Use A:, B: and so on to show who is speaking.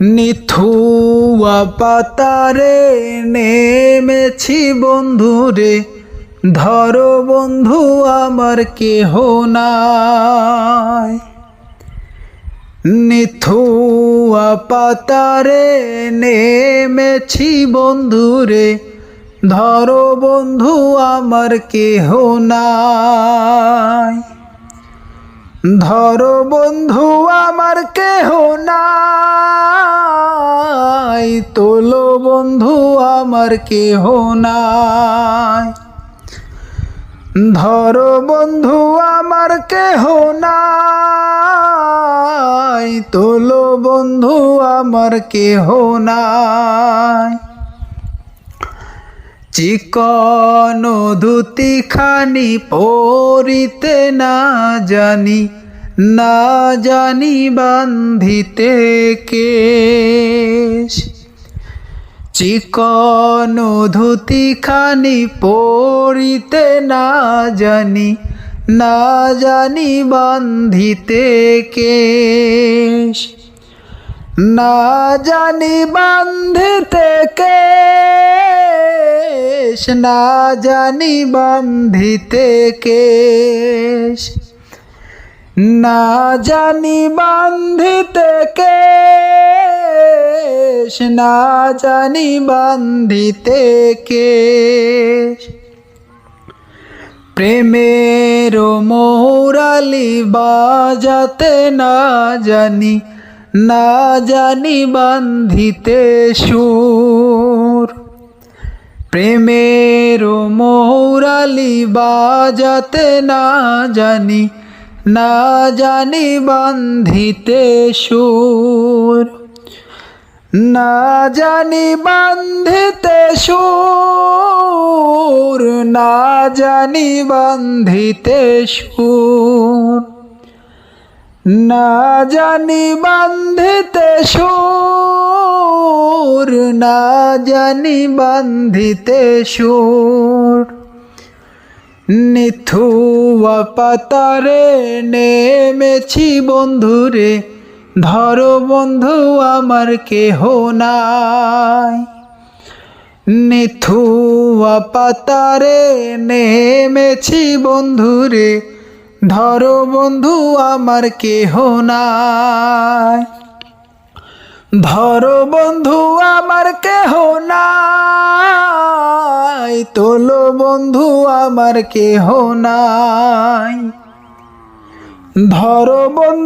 A: নিথুয়া পাতারে নেমেছি বন্ধুরে ধরো বন্ধু আমার কেহ নাই। নিথুয়া পাতারে নেমেছি বন্ধুরে ধরো বন্ধু আমার কেহ নাই। ধরো বন্ধু আমার কেহ আমার কেহ নাই। ধরো বন্ধু, আমার কেহ নাই। তোলো বন্ধু, আমার কেহ নাই। চিকন ধুতি খানি পরিতে না জানি না জানি বান্ধিতে কেশ। চিকন ধুতি খানি পরিতে না জানি না জানি বান্ধিতে কেশ না জানি বান্ধিতে কেশ না জানি বান্ধিতে কেশ না জানি বান্ধিতে কেশ না জানি বান্ধিতে কে? প্রেমের মৌরালি বাজাতে না জানি না জানি বান্ধিতে সুর। প্রেমের মৌরালি বাজাতে না জানি না জানি বান্ধিতে সুর। না জানি বান্ধিতে সুর, না জানি বান্ধিতে সুর। না জানি বান্ধিতে সুর, না জানি বান্ধিতে সুর। নিথুয়া পাতারে নেমেছি বন্ধুরে ধরো বন্ধু, আমার কেহ নাই। নিথুয়া পাতারে নেমেছি বন্ধুরে, ধরো বন্ধু, আমার কেহ নাই। ধরো বন্ধু, আমার কেহ নাই। তোলো বন্ধু, আমার কেহ নাই। ধরো বন্ধু